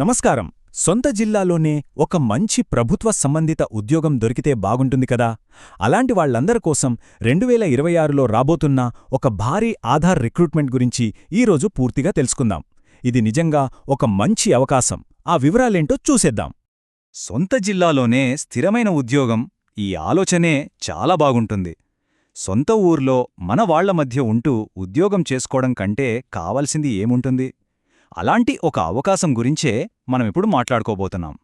నమస్కారం. సొంత జిల్లాలోనే ఒక మంచి ప్రభుత్వ సంబంధిత ఉద్యోగం దొరికితే బాగుంటుంది కదా? అలాంటి వాళ్ళందరి కోసం రెండు వేల ఇరవై ఆరులో రాబోతున్న ఒక భారీ ఆధార్ రిక్రూట్మెంట్ గురించి ఈరోజు పూర్తిగా తెలుసుకుందాం. ఇది నిజంగా ఒక మంచి అవకాశం. ఆ వివరాలేంటో చూసేద్దాం. సొంత జిల్లాలోనే స్థిరమైన ఉద్యోగం ఈ ఆలోచనే చాలా బాగుంటుంది. సొంత ఊర్లో మన వాళ్ళ మధ్య ఉంటూ ఉద్యోగం చేసుకోవడం కంటే కావలసింది ఏముంటుంది? అలాంటి ఒక అవకాశం గురించే మనమిప్పుడు మాట్లాడుకోబోతున్నాం.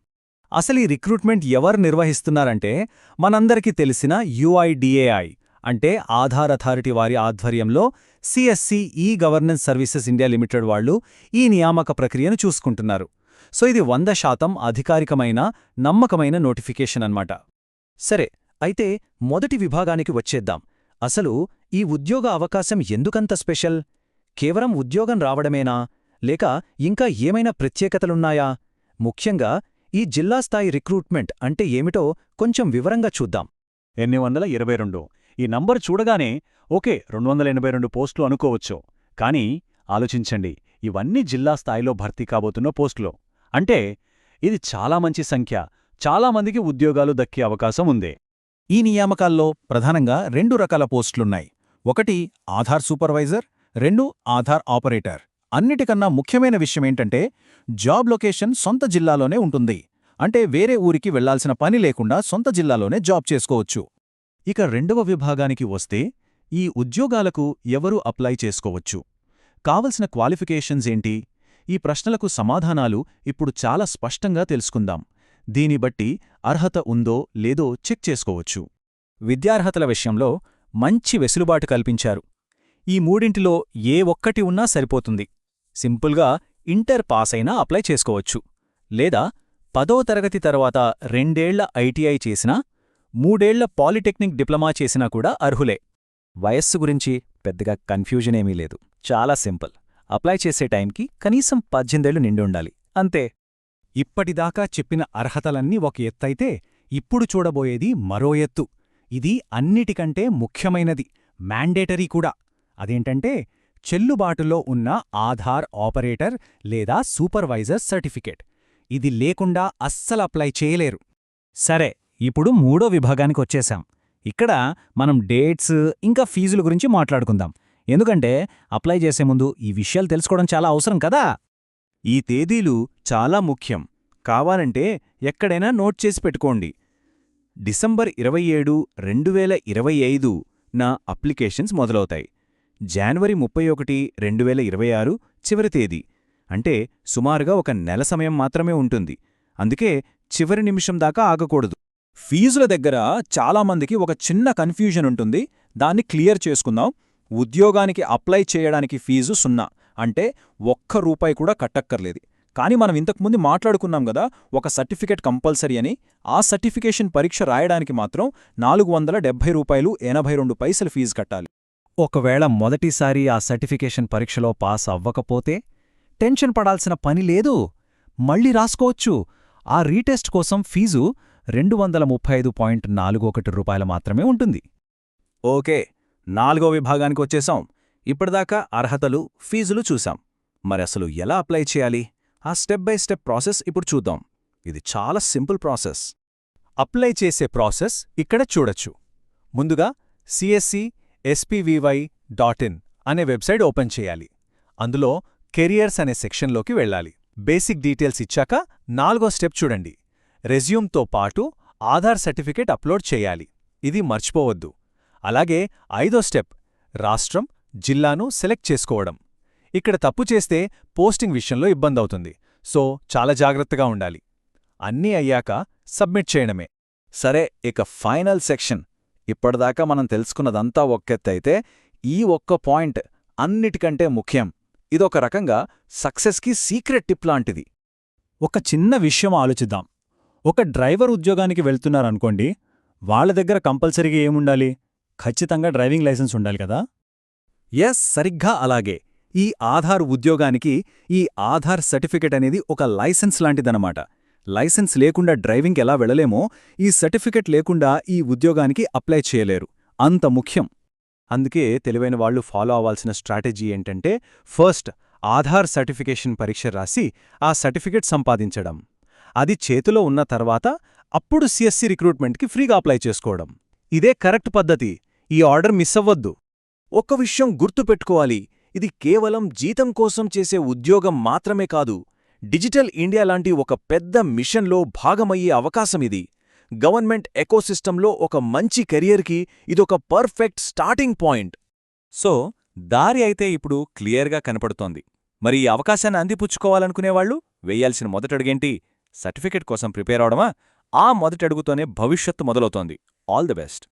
అసలు ఈ రిక్రూట్మెంట్ ఎవరు నిర్వహిస్తున్నారంటే మనందరికీ తెలిసిన యుఐడిఏఐ అంటే ఆధార్ అథారిటీ వారి ఆధ్వర్యంలో CSC e governance services India limited వాళ్ళు ఈ నియామక ప్రక్రియను చూసుకుంటున్నారు. సో ఇది వంద శాతం అధికారికమైన నమ్మకమైన నోటిఫికేషన్ అన్నమాట. సరే అయితే మొదటి విభాగానికి వచ్చేద్దాం. అసలు ఈ ఉద్యోగ అవకాశం ఎందుకంత స్పెషల్? కేవలం ఉద్యోగం రావడమేనా? లేక ఇంకా ఏమైనా ప్రత్యేకతలున్నాయా? ముఖ్యంగా ఈ జిల్లా స్థాయి రిక్రూట్మెంట్ అంటే ఏమిటో కొంచెం వివరంగా చూద్దాం. ఎన్ని వందల ఇరవై రెండు. ఈ నంబర్ చూడగానే ఓకే రెండు వందల ఎనభై రెండు పోస్టులు అనుకోవచ్చు. కానీ ఆలోచించండి ఇవన్నీ జిల్లా స్థాయిలో భర్తీ కాబోతున్న పోస్టులు. అంటే ఇది చాలా మంచి సంఖ్య చాలామందికి ఉద్యోగాలు దక్కే అవకాశం ఉంది. ఈ నియామకాల్లో ప్రధానంగా రెండు రకాల పోస్టులున్నాయి. ఒకటి ఆధార్ సూపర్వైజర్ రెండు ఆధార్ ఆపరేటర్. అన్నిటికన్నా ముఖ్యమైన విషయమేంటంటే జాబ్ లొకేషన్ సొంత జిల్లాలోనే ఉంటుంది. అంటే వేరే ఊరికి వెళ్ళాల్సిన పని లేకుండా సొంత జిల్లాలోనే జాబ్ చేసుకోవచ్చు. ఇక రెండవ విభాగానికి వస్తే ఈ ఉద్యోగాలకు ఎవరు అప్లై చేసుకోవచ్చు? కావలసిన క్వాలిఫికేషన్స్ ఏంటి? ఈ ప్రశ్నలకు సమాధానాలు ఇప్పుడు చాలా స్పష్టంగా తెలుసుకుందాం. దీని బట్టి అర్హత ఉందో లేదో చెక్ చేసుకోవచ్చు. విద్యార్హతల విషయంలో మంచి వెసులుబాటు కల్పించారు. ఈ మూడింటిలో ఏ ఒక్కటి ఉన్నా సరిపోతుంది. సింపుల్గా ఇంటర్ పాస్ అయినా అప్లై చేసుకోవచ్చు. లేదా పదో తరగతి తర్వాత రెండేళ్ళ ఐటీఐ చేసినా మూడేళ్ళ పాలిటెక్నిక్ డిప్లొమా చేసినా కూడా అర్హులే. వయస్సు గురించి పెద్దగా కన్ఫ్యూజనేమీ లేదు. చాలా సింపుల్. అప్లై చేసే టైంకి కనీసం పద్దెనిమిదేళ్ళు నిండుండాలి అంతే. ఇప్పటిదాకా చెప్పిన అర్హతలన్నీ ఒక ఎత్తైతే ఇప్పుడు చూడబోయేది మరో ఎత్తు. ఇది అన్నిటికంటే ముఖ్యమైనది. మ్యాండేటరీ కూడా. అదేంటంటే చెల్లుబాటులో ఉన్న ఆధార్ ఆపరేటర్ లేదా సూపర్వైజర్ సర్టిఫికేట్. ఇది లేకుండా అస్సలు అప్లై చేయలేరు. సరే ఇప్పుడు మూడో విభాగానికి వచ్చేశాం. ఇక్కడ మనం డేట్స్ ఇంకా ఫీజుల గురించి మాట్లాడుకుందాం. ఎందుకంటే అప్లై చేసే ముందు ఈ విషయాలు తెలుసుకోవడం చాలా అవసరం కదా? ఈ తేదీలు చాలా ముఖ్యం. కావాలంటే ఎక్కడైనా నోట్ చేసి పెట్టుకోండి. డిసెంబర్ ఇరవై ఏడు రెండు వేల ఇరవై ఐదు నా అప్లికేషన్స్ మొదలవుతాయి. జాన్వరి ముప్పై ఒకటి రెండు వేల ఇరవై ఆరు చివరి తేదీ. అంటే సుమారుగా ఒక నెల సమయం మాత్రమే ఉంటుంది. అందుకే చివరి నిమిషం దాకా ఆగకూడదు. ఫీజుల దగ్గర చాలామందికి ఒక చిన్న కన్ఫ్యూజన్ ఉంటుంది. దాన్ని క్లియర్ చేసుకుందాం. ఉద్యోగానికి అప్లై చేయడానికి ఫీజు సున్నా. అంటే ఒక్క రూపాయి కూడా కట్టక్కర్లేదు. కానీ మనం ఇంతకుముందు మాట్లాడుకున్నాం గదా ఒక సర్టిఫికెట్ కంపల్సరీ అని. ఆ సర్టిఫికేషన్ పరీక్ష రాయడానికి మాత్రం నాలుగు వందల రూపాయలు ఎనభై రెండు పైసలు ఫీజు కట్టాలి. ఒకవేళ మొదటిసారి ఆ సర్టిఫికేషన్ పరీక్షలో పాస్ అవ్వకపోతే టెన్షన్ పడాల్సిన పని లేదు. మళ్ళీ రాసుకోవచ్చు. ఆ రీటెస్ట్ కోసం ఫీజు రెండు వందల ముప్పై ఐదు పాయింట్ నాలుగు ఒకటి రూపాయల మాత్రమే ఉంటుంది. ఓకే నాలుగో విభాగానికి వచ్చేసాం. ఇప్పటిదాకా అర్హతలు ఫీజులు చూసాం. మరి అసలు ఎలా అప్లై చేయాలి? ఆ స్టెప్ బై స్టెప్ ప్రాసెస్ ఇప్పుడు చూద్దాం. ఇది చాలా సింపుల్ ప్రాసెస్. అప్లై చేసే ప్రాసెస్ ఇక్కడ చూడొచ్చు. ముందుగా సిఎస్సి ఎస్పీవీవై డాట్ ఇన్ అనే వెబ్సైట్ ఓపెన్ చేయాలి. అందులో కెరియర్స్ అనే సెక్షన్లోకి వెళ్ళాలి. బేసిక్ డీటెయిల్స్ ఇచ్చాక నాలుగో స్టెప్ చూడండి. రెజ్యూమ్తో పాటు ఆధార్ సర్టిఫికేట్ అప్లోడ్ చేయాలి. ఇది మర్చిపోవద్దు. అలాగే ఐదో స్టెప్ రాష్ట్రం జిల్లాను సెలెక్ట్ చేసుకోవడం. ఇక్కడ తప్పు చేస్తే పోస్టింగ్ విషయంలో ఇబ్బందవుతుంది సో చాలా జాగ్రత్తగా ఉండాలి. అన్నీ అయ్యాక సబ్మిట్ చేయడమే. సరే ఇక ఫైనల్ సెక్షన్. ఇప్పటిదాకా మనం తెలుసుకున్నదంతా ఒక్కెత్తైతే ఈ ఒక్క పాయింట్ అన్నిటికంటే ముఖ్యం. ఇదొక రకంగా సక్సెస్కి సీక్రెట్ టిప్ లాంటిది. ఒక చిన్న విషయం ఆలోచిద్దాం. ఒక డ్రైవర్ ఉద్యోగానికి వెళ్తున్నారనుకోండి వాళ్ళ దగ్గర కంపల్సరీగా ఏముండాలి? ఖచ్చితంగా డ్రైవింగ్ లైసెన్స్ ఉండాలి కదా? ఎస్ సరిగ్గా అలాగే. ఈ ఆధార్ ఉద్యోగానికి ఈ ఆధార్ సర్టిఫికెట్ అనేది ఒక లైసెన్స్ లాంటిదనమాట. లైసెన్స్ లేకుండా డ్రైవింగ్ ఎలా వెళ్ళలేమో ఈ సర్టిఫికెట్ లేకుండా ఈ ఉద్యోగానికి అప్లై చేయలేరు. అంత ముఖ్యం. అందుకే తెలివైన వాళ్ళు ఫాలో అవ్వాల్సిన స్ట్రాటజీ ఏంటంటే ఫస్ట్ ఆధార్ సర్టిఫికేషన్ పరీక్ష రాసి ఆ సర్టిఫికేట్ సంపాదించడం. అది చేతిలో ఉన్న తర్వాత అప్పుడు సిఎస్సి రిక్రూట్మెంట్కి ఫ్రీగా అప్లై చేసుకోవడం. ఇదే కరెక్ట్ పద్ధతి. ఈ ఆర్డర్ మిస్ అవ్వద్దు. ఒక్క విషయం గుర్తుపెట్టుకోవాలి. ఇది కేవలం జీతం కోసం చేసే ఉద్యోగం మాత్రమే కాదు డిజిటల్ ఇండియా లాంటి ఒక పెద్ద మిషన్లో భాగమయ్యే అవకాశమిది. గవర్నమెంట్ ఎకోసిస్టంలో ఒక మంచి కెరియర్కి ఇదొక పర్ఫెక్ట్ స్టార్టింగ్ పాయింట్. సో దారి అయితే ఇప్పుడు క్లియర్గా కనపడుతోంది. మరి ఈ అవకాశాన్ని అందిపుచ్చుకోవాలనుకునేవాళ్ళు వేయాల్సిన మొదటడుగేంటి? సర్టిఫికెట్ కోసం ప్రిపేర్ అవడమా? ఆ మొదటడుగుతోనే భవిష్యత్తు మొదలవుతోంది. All the best.